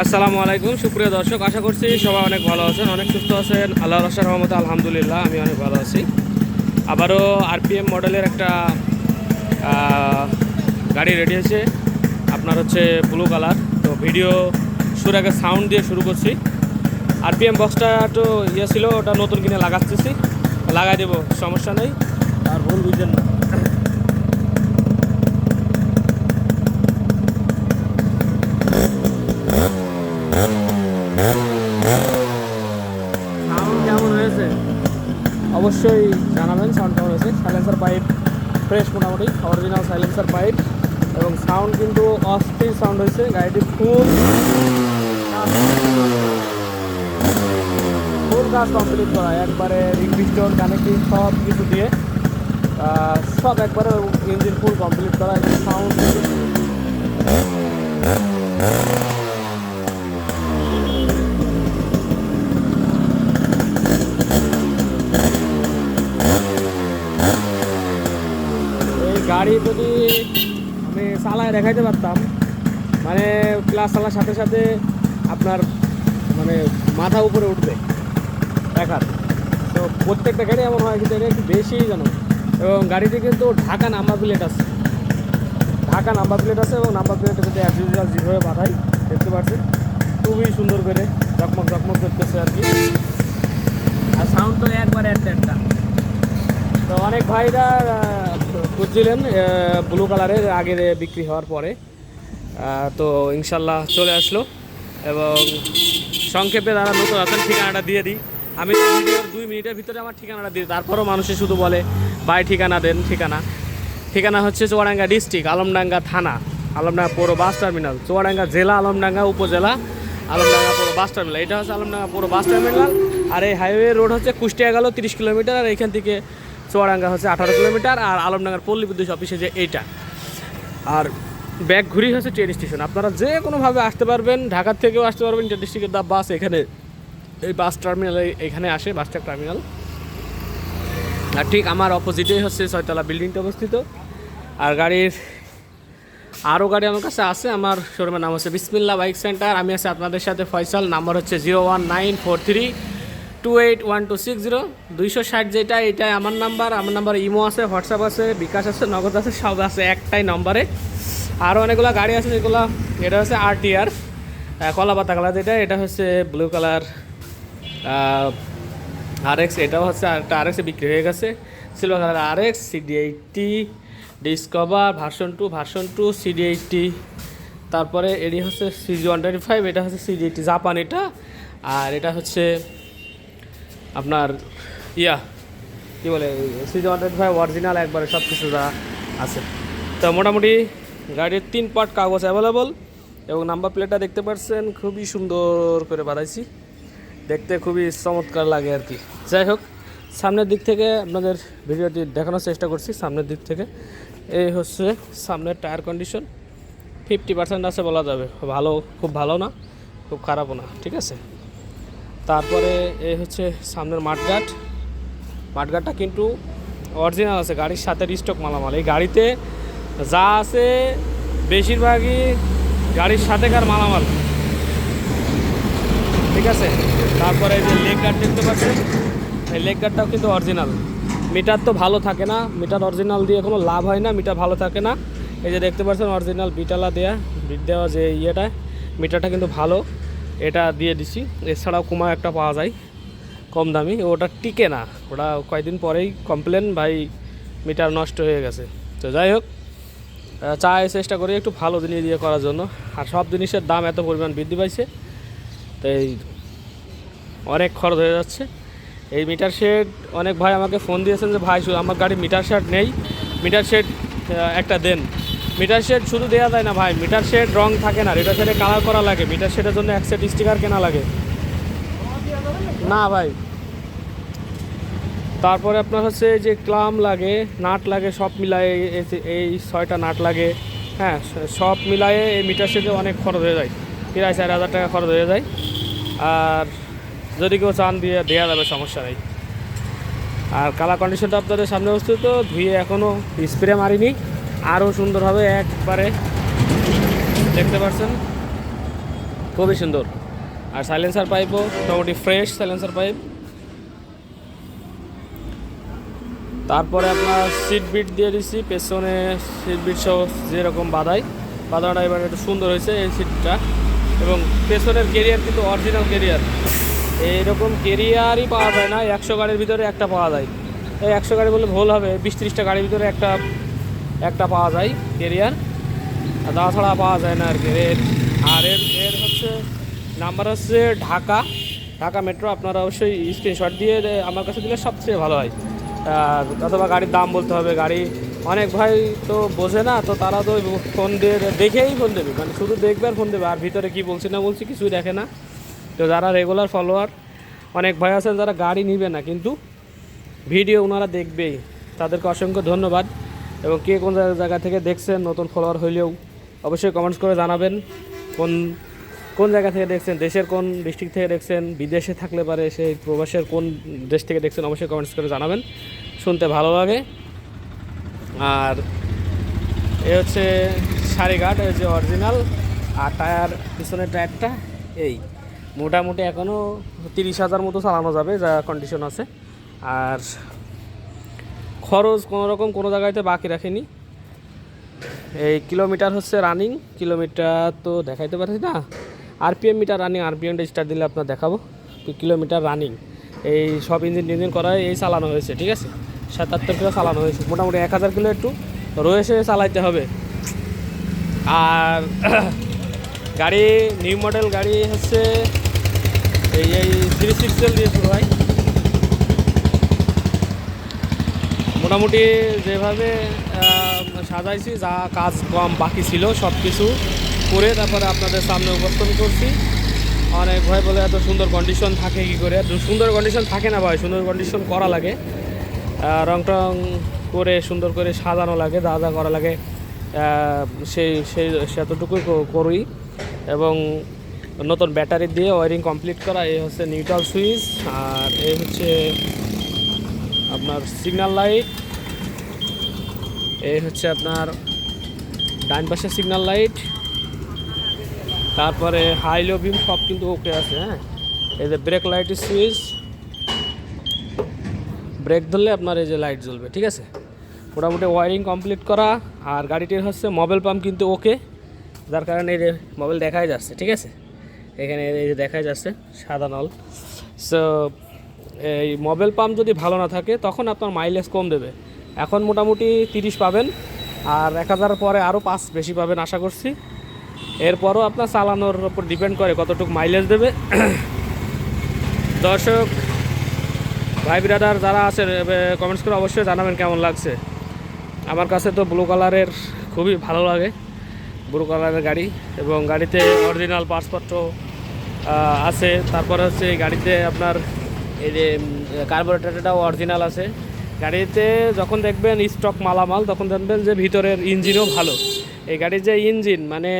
আসসালামু আলাইকুম, সুপ্রিয় দর্শক, আশা করছি সবাই অনেক ভালো আছেন, অনেক সুস্থ আছেন। আল্লাহ রসার রহমতে, আলহামদুলিল্লাহ আমি অনেক ভালো আছি। আবারও আরপিএম মডেলের একটা গাড়ি রেডি হয়েছে আপনার হচ্ছে ব্লু কালার তো ভিডিও শুরু আগে সাউন্ড দিয়ে শুরু করছি। আরপিএম বক্সটা তো ইয়ে ছিল, ওটা নতুন কিনে লাগাচ্ছি। লাগাই দেবো, সমস্যা নেই। আর ভুল বুঝছেন না সাউন্ড কেমন হয়েছে অবশ্যই জানাবেন সাউন্ড কেমন হয়েছে? সাইলেন্সার পাইপ ফ্রেশ মোটামুটি অরিজিনাল সাইলেন্সার পাইপ এবং সাউন্ড কিন্তু অস্থির সাউন্ড হয়েছে, গাড়িটি ফুল ফুল কাজ কমপ্লিট করা, একবারে রিক্রিস্টোর কানেক্টিং সব কিছু দিয়ে সব একবারে ইঞ্জিন ফুল কমপ্লিট করা সাউন্ড এই যদি আমি চালায় দেখাইতে পারতাম মানে ক্লাস চালার সাথে সাথে আপনার মানে মাথা উপরে উঠবে দেখার তো প্রত্যেকটা গাড়ি এমন হয় কিন্তু এটা একটু বেশিই জানো এবং গাড়িতে কিন্তু ঢাকা নাম্বার প্লেট আছে। ঢাকা নাম্বার প্লেট আছে এবং নাম্বার প্লেটে যদি অ্যাজ ইউজুয়াল যেভাবে বাঁধাই দেখতে পাচ্ছেন খুবই সুন্দর করে চকমক চকমক করতেছে আর কি। আর সাউন্ড তো একবার একটা একটা তো অনেক ভাইরা খুঁজছিলেন ব্লু কালারের আগে বিক্রি হওয়ার পরে। তো ইনশাল্লাহ চলে আসলো এবং সংক্ষেপে যারা নতুন আছেন, ঠিকানাটা দিয়ে দিই। আমি দুই মিনিটের ভিতরে আমার ঠিকানাটা দিই। তারপরও মানুষে শুধু বলে, ভাই, ঠিকানা দেন, ঠিকানা। ঠিকানা হচ্ছে চুয়াডাঙ্গা ডিস্ট্রিক্ট, আলমডাঙ্গা থানা। আলমডাঙ্গা পৌর বাস টার্মিনাল, চুয়াডাঙ্গা জেলা, আলমডাঙ্গা উপজেলা, আলমডাঙ্গা পৌর বাস টার্মিনাল। এটা হচ্ছে আলমডাঙ্গা পৌর বাস টার্মিনাল আর এই হাইওয়ে রোড হচ্ছে কুষ্টিয়া গেল তিরিশ কিলোমিটার আর এখান থেকে চুয়াডাঙ্গা হচ্ছে আঠারো কিলোমিটার আর আলমডাঙ্গার পল্লী বিদ্যুৎ অফিসে যে এইটা। আর ব্যাগ ঘুরি হচ্ছে ট্রেন স্টেশন। আপনারা যে কোনোভাবে আসতে পারবেন, ঢাকার থেকেও আসতে পারবেন ট্রেন ডিস্ট্রিক্টের দা বাস এখানে, এই বাস টার্মিনালে এখানে আসে, বাস টার্মিনাল। আর ঠিক আমার অপোজিটেই হচ্ছে ছয়তলা বিল্ডিংটা অবস্থিত। আর গাড়ির আরও গাড়ি আমার কাছে আছে, আমার শোরুমের নাম হচ্ছে বিসমিল্লা বাইক সেন্টার। আমি আছি আপনাদের সাথে ফয়সাল, নাম্বার হচ্ছে zero one nine four three two eight one two six zero দুইশো ষাট যেটা, এটাই আমার নাম্বার আমার নাম্বার ইমো আছে হোয়াটসঅ্যাপ আছে, বিকাশ আছে, নগদ আছে, সব আছে একটাই নম্বরে আরও অনেকগুলো গাড়ি আছে যেগুলো, এটা হচ্ছে আর কলা পাতা কালার যেটা, এটা হচ্ছে ব্লু কালার আর এক্স এটাও হচ্ছে একটা আর এক্সে বিক্রি হয়ে গেছে। সিলভার কালার আর X CD eighty Discover version two version two CD eighty তারপরে এটি হচ্ছে সিজি ওয়ান টোয়েন্টি ফাইভ এটা হচ্ছে সিডি এইটটি জাপান এটা, আর এটা হচ্ছে আপনার ইয়া, কী বলে সিজি টোয়েন্টি ফাইভ অরিজিনাল একবারে সব কিছু যা আছে। তো মোটামুটি গাড়ির তিন পার্ট কাগজ অ্যাভেলেবল এবং নাম্বার প্লেটটা দেখতে পাচ্ছেন, খুবই সুন্দর করে বানাইছি। দেখতে খুবই চমৎকার লাগে আর কি। যাই হোক, সামনের দিক থেকে আপনাদের ভিডিওটি দেখানোর চেষ্টা করছি, সামনের দিক থেকে। এই হচ্ছে সামনের টায়ার কন্ডিশন ফিফটি পার্সেন্ট আছে বলা যাবে। ভালো, খুব ভালো না, খুব খারাপও না, ঠিক আছে? তারপরে এই হচ্ছে সামনের মাঠঘাট। মাঠঘাটটা কিন্তু অরিজিনাল আছে, গাড়ির সাথে স্টক মালামাল। এই গাড়িতে যা আছে, বেশিরভাগই গাড়ির সাথেকার মালামাল। ঠিক আছে? তারপরে এই যে লেগ গার্ড দেখতে পাচ্ছেন? এই লেগ গার্ডটাও কিন্তু অরিজিনাল মিটার তো ভালো থাকে না। মিটার অরিজিনাল দিয়ে কোনো লাভ হয় না, মিটার ভালো থাকে না। এই যে দেখতে পাচ্ছেন অরিজিনাল বিটালা দেয়া, বিট দেওয়া যে ইয়েটা, মিটারটা কিন্তু ভালো। এটা দিয়ে দিছি। এছাড়াও কুমা একটা পাওয়া যায়, কম দামি। ওটা টিকে না। ওটা কয়েকদিন পরেই কমপ্লেন ভাই মিটার নষ্ট হয়ে গেছে। তো যাই হোক চাই চেষ্টা করি একটু ভালো জিনিস দিয়ে করার জন্য। আর সব জিনিসের দাম এত পরিমাণ বৃদ্ধি পাইছে, তো এই অনেক খরচ হয়ে যাচ্ছে। এই মিটার শেড অনেক ভাই আমাকে ফোন দিয়েছেন যে, ভাই আমার গাড়ি মিটার শেড নেই। মিটার শেড একটা দেন। মিটার শেড শুধু দেওয়া যায় না ভাই, মিটার শেড রং থাকে না, মিটার শেডে কালার করা লাগে, মিটার শেডের জন্য এক সেট স্টিকার কেনা লাগে। না ভাই। তারপরে আপনার হচ্ছে যে ক্লাম লাগে, নাট লাগে, সব মিলায়ে এই ছয়টা নাট লাগে হ্যাঁ সব মিলায়ে এই মিটার শেডে অনেক খরচ হয়ে যায়, প্রায় চার হাজার টাকা খরচ হয়ে যায়। আর যদি কেউ চান দিয়ে দেওয়া যাবে, সমস্যা নেই। আর কালার কন্ডিশনটা আপনাদের সামনে বস্তুত ধুয়ে এখনও স্প্রে মারিনি। আরও সুন্দর হবে একবারে দেখতে পাচ্ছেন খুবই সুন্দর। আর সাইলেন্সার পাইপও মোটামুটি ফ্রেশ সাইলেন্সার পাইপ তারপরে আপনার সিট বিট দিয়ে দিচ্ছি পেছনে সিট বিট সহ যেরকম বাদাই বাদাটা এবার একটু সুন্দর হয়েছে এই সিটটা এবং পেছনের কেরিয়ার কিন্তু অরিজিনাল কেরিয়ার এইরকম কেরিয়ারই পাওয়া যায় না, একশো গাড়ির ভিতরে একটা পাওয়া যায়। এই একশো গাড়ি বললে ভুল হবে, বিশ ত্রিশটা গাড়ির ভিতরে একটা একটা পাওয়া যায় কেরিয়ার। আর তাছাড়া পাওয়া যায় না আর কি এর আর এর এর হচ্ছে নাম্বার হচ্ছে ঢাকা। ঢাকা মেট্রো আপনারা অবশ্যই স্ক্রিনশট দিয়ে আমার কাছে দিলে সবচেয়ে ভালো হয়। অথবা গাড়ির দাম বলতে হবে, গাড়ি অনেক ভাই তো বোঝে না, তো তারা তো ফোন দিয়ে দেখেই ফোন দেবে। মানে শুধু দেখবে আর ফোন দেবে, আর ভিতরে কি বলছি না বলছি কিছুই দেখে না। তো যারা রেগুলার ফলোয়ার অনেক ভাই আছেন যারা গাড়ি নিবে না, কিন্তু ভিডিও ওনারা দেখবেই। তাদেরকে অসংখ্য ধন্যবাদ। এবং কে কোন জায়গা- থেকে দেখছেন, নতুন ফলোয়ার হইলেও অবশ্যই কমেন্টস করে জানাবেন। কোন কোন জায়গা থেকে দেখছেন, দেশের কোন ডিস্ট্রিক্ট থেকে দেখছেন, বিদেশে থাকলে পারে সেই প্রবাসের কোন দেশ থেকে দেখছেন, অবশ্যই কমেন্টস করে জানাবেন। শুনতে ভালো লাগে। আর এ হচ্ছে সারিঘাট এই যে অরিজিনাল আর টায়ার, পিছনের টায়ারটা এই। মোটামুটি এখনও তিরিশ হাজার মতো চালানো যাবে, যা কন্ডিশন আছে। আর খরচ কোনো রকম কোনো জায়গাতে বাকি রাখেনি। এই কিলোমিটার হচ্ছে রানিং কিলোমিটার তো দেখাইতে পারছি না। আরপিএম মিটার রানিং আরপিএমটা স্টার্ট দিলে আপনার দেখাবো। কিলোমিটার রানিং এই সব ইঞ্জিন টিঞ্জিন করা এই চালানো হয়েছে, ঠিক আছে? সাতাত্তর কিলো চালানো হয়েছে, মোটামুটি এক হাজার কিলো একটু রয়েছে চালাইতে হবে। আর গাড়ি নিউ মডেল গাড়ি হচ্ছে এই এই থ্রি সিক্সেল দিয়ে শুরু হয়। মোটামুটি যেভাবে সাজাইছি, যা কাজ কম বাকি ছিল সব কিছু করে তারপরে আপনাদের সামনে উপস্থাপন করছি। অনেক ভয় বলে এত সুন্দর কন্ডিশন থাকে কি করে? সুন্দর কন্ডিশন থাকে না ভাই, সুন্দর কন্ডিশন করা লাগে। রং টং করে, সুন্দর করে সাজানো লাগে, যা যা করা লাগে সেই সেই সেতটুকুই করি। এবং নতুন ব্যাটারি দিয়ে ওয়ারিং কমপ্লিট করা, এই হচ্ছে নিউট্রাল সুইচ আর এই হচ্ছে আপনার সিগন্যাল লাইট এই হচ্ছে আপনার ডান পাশে সিগন্যাল লাইট তারপরে হাই লো বিম সব কিন্তু ওকে আছে হ্যাঁ? এই যে ব্রেক লাইটের সুইচ ব্রেক ধরলে আপনার এই যে লাইট জ্বলবে, ঠিক আছে? মোটামুটি ওয়ারিং কমপ্লিট করা, আর গাড়িটির হচ্ছে মোবাইল পাম্প কিন্তু ওকে যার কারণে এই যে মোবাইল দেখাই যাচ্ছে, ঠিক আছে? এখানে এই যে দেখাই যাচ্ছে, সাদা নল। সো এই মোবাইল পাম্প যদি ভালো না থাকে, তখন আপনার মাইলেজ কম দেবে। এখন মোটামুটি তিরিশ পাবেন, আর এক হাজার পরে আরও পাঁচ বেশি পাবেন আশা করছি। এরপরও আপনার চালানোর উপর ডিপেন্ড করে কতটুকু মাইলেজ দেবে। দর্শক, ভাই ব্রাদার যারা আছেন কমেন্টস করে অবশ্যই জানাবেন কেমন লাগছে। আমার কাছে তো ব্লু কালারের খুবই ভালো লাগে ব্লু কালারের গাড়ি এবং গাড়িতে অরিজিনাল পাসপোর্টও আছে। তারপরে হচ্ছে গাড়িতে আপনার এই যে কার্বোরেটারটাও অরিজিনাল আছে। গাড়িতে যখন দেখবেন স্টক মালামাল, তখন দেখবেন যে ভিতরের ইঞ্জিনও ভালো। এই গাড়ির যে ইঞ্জিন মানে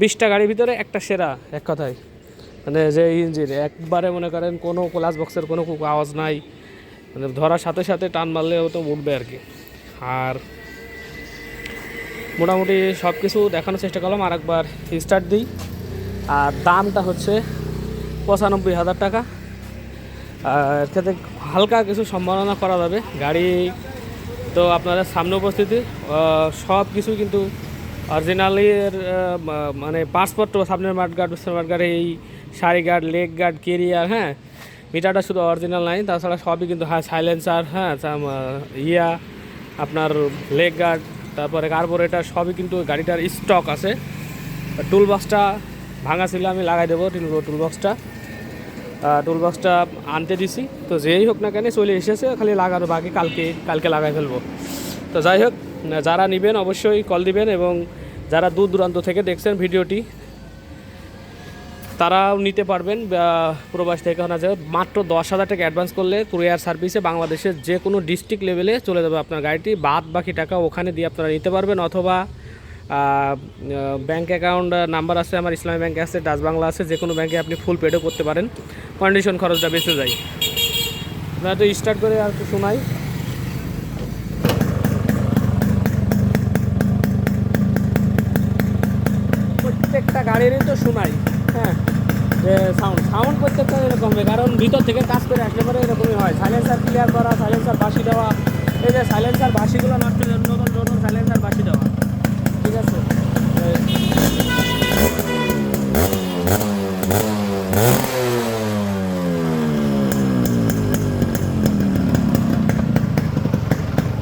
বিশটা গাড়ির ভিতরে একটা সেরা, এক কথায়। মানে যে ইঞ্জিন একবারে মনে করেন কোনো ক্লাস বক্সের কোনো আওয়াজ নাই। মানে ধরার সাথে সাথে টান মারলে তো উঠবে আর কি। আর মোটামুটি সব কিছু দেখানোর চেষ্টা করলাম আর একবার স্টার্ট দিই। আর দামটা হচ্ছে পঁচানব্বই হাজার টাকা। এর ক্ষেত্রে হালকা কিছু সম্ভাবনা করা যাবে। গাড়ি তো আপনাদের সামনে উপস্থিতি সব কিছু কিন্তু অরিজিনালের মানে পাসপোর্ট সামনের মাঠ গার্ড মাঠ গার্ড এই সারি গার্ড লেগ গার্ড কেরিয়ার হ্যাঁ মিটারটা শুধু অরিজিনাল নাই তাছাড়া সবই কিন্তু হ্যাঁ সাইলেন্সার হ্যাঁ ইয়া, আপনার লেগ গার্ড তারপরে কার্বোরেটার সবই কিন্তু গাড়িটার স্টক আছে। টুল বক্সটা ভাঙা ছিল, আমি লাগাই দেবো টুল বক্সটা টুল বক্সটা আনতে দিছি। তো যেই হোক না কেন চলে এসেছে, খালি লাগানো বাকি কালকে কালকে লাগাই ফেলব। তো যাই হোক, যারা নেবেন অবশ্যই কল দিবেন এবং যারা দূর দূরান্ত থেকে দেখছেন ভিডিওটি, তারাও নিতে পারবেন প্রবাস থেকে না যায়, মাত্র দশ হাজার টাকা অ্যাডভান্স করলে কুরিয়ার সার্ভিসে বাংলাদেশের যে কোনো ডিস্ট্রিক্ট লেভেলে চলে যাবে আপনার গাড়িটি। বাদ বাকি টাকা ওখানে দিয়ে আপনারা নিতে পারবেন, অথবা ব্যাংক অ্যাকাউন্ট নাম্বার আছে, আমার ইসলামী ব্যাংকে আছে, ডাচ বাংলা আছে, যে কোনো ব্যাঙ্কে আপনি ফুল পেডও করতে পারেন। কন্ডিশন খরচটা বেঁচে যায়। আপনারা তো স্টার্ট করে আর শোনাই। প্রত্যেকটা গাড়িরই তো শোনাই হ্যাঁ। যে সাউন্ড সাউন্ড প্রত্যেকটা এরকম হবে কারণ ভিতর থেকে কাজ করে আসলে পরে এরকমই হয়। সাইলেন্সার ক্লিয়ার করা সাইলেন্সার বাসি দেওয়া, এই যে সাইলেন্সার বাসিগুলো নষ্ট নতুন নতুন সাইলেন্সার বাসি দেওয়া।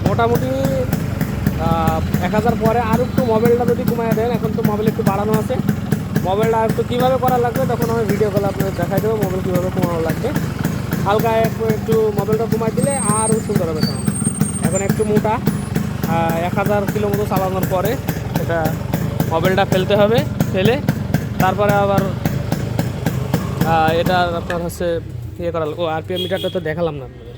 মোটামুটি এক হাজার পরে আর একটু মোবাইলটা যদি কমায় দেন, এখন তো মোবাইল একটু বাড়ানো আছে। মোবাইলটা আর একটু কীভাবে করা লাগবে, তখন আমি ভিডিও কলে আপনাদের দেখাই দেবো মোবাইল কীভাবে কমানো লাগবে হালকা একটু একটু মোবাইলটা কমাই দিলে আরও সুন্দর হবে এখন একটু মোটা এক হাজার কিলো মতো চালানোর পরে এটা মোবাইলটা ফেলতে হবে, ফেলে তারপরে আবার এটা আপনার হচ্ছে ইয়ে করা ও আরপিএম মিটারটা তো দেখালাম না আপনাদের।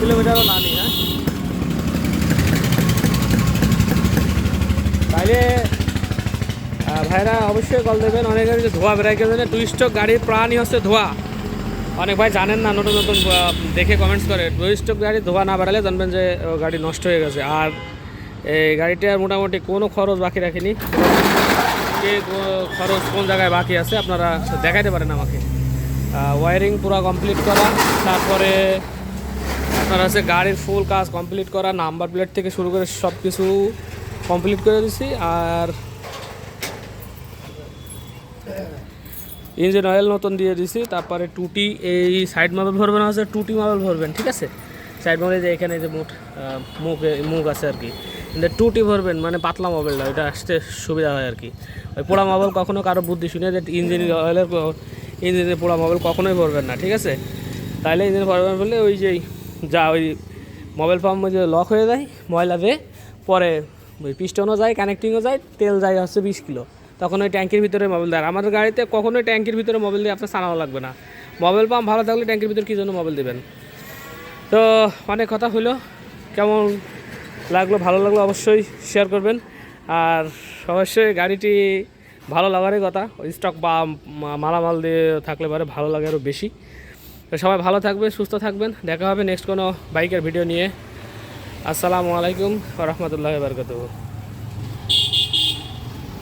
কিলোমিটারও না হ্যাঁ? ভাইরা অবশ্যই কল দেবেন। অনেকের যে ধোয়া বেড়াই গেছে। টু স্টক গাড়ির প্রাণই হচ্ছে ধোয়া। অনেক ভাই জানেন না, নতুন নতুন দেখে কমেন্টস করে। টু স্টক গাড়ি, ধোয়া না বাড়ালে জানবেন যে গাড়ি নষ্ট হয়ে গেছে। আর এই গাড়িটার মোটামুটি কোনো খরচ বাকি রাখিনি। কে খরচ কোন জায়গায় বাকি আছে, আপনারা দেখাইতে পারেন আমাকে। ওয়ারিং পুরো কমপ্লিট করা। তারপরে আপনার হচ্ছে গাড়ির ফুল কাজ কমপ্লিট করা। নাম্বার প্লেট থেকে শুরু করে সব কিছু কমপ্লিট করে দিছি। আর ইঞ্জিন অয়েল নতুন দিয়ে দিছি, তারপরে টুটি, এই সাইড মাবেল ভরবেন, আছে টুটি মাবেল ভরবেন, ঠিক আছে? সাইড মাবেল যে এখানে যে মুখ মুখ মুখ আছে আর কি। কিন্তু টুটি ভরবেন মানে পাতলা মোবাইলটা ওইটা আসতে সুবিধা হয় আর কি। ওই পোড়া মোবাইল কখনো কারও বুদ্ধি শুনে যে ইঞ্জিন অয়েলের ইঞ্জিনের পোড়া মোবাইল কখনোই ভরবেন না, ঠিক আছে? তাইলে ইঞ্জিন ভরবেন বললে ওই যে, যা ওই মোবাইল পাম্প যে লক হয়ে যায়, ময়লা দিয়ে, পরে ওই পিস্টনও যায় কানেক্টিংও যায়, তেল যায় হচ্ছে বিশ কিলো। তখন ওই ট্যাঙ্কির ভিতরে মোবাইল দেয়। আমাদের গাড়িতে কখনোই ট্যাঙ্কির ভিতরে মোবাইল দিয়ে আপনার সানাও লাগবে না। মোবাইল পাম্প ভালো থাকলে ট্যাঙ্কির ভিতরে কী জন্য মোবাইল দেবেন? তো অনেক কথা হইল কেমন লাগল, ভালো লাগল অবশ্যই শেয়ার করবেন। আর অবশ্যই গাড়িটি ভালো লাগারই কথা। ওই স্টক বা মালামাল দিয়ে থাকলে পরে ভালো লাগে আরও বেশি। তো সবাই ভালো থাকবেন, সুস্থ থাকবেন। দেখা হবে নেক্সট কোনো বাইকের ভিডিও নিয়ে। আসসালামু আলাইকুম রহমতুল্লাহ বারকাতুহ।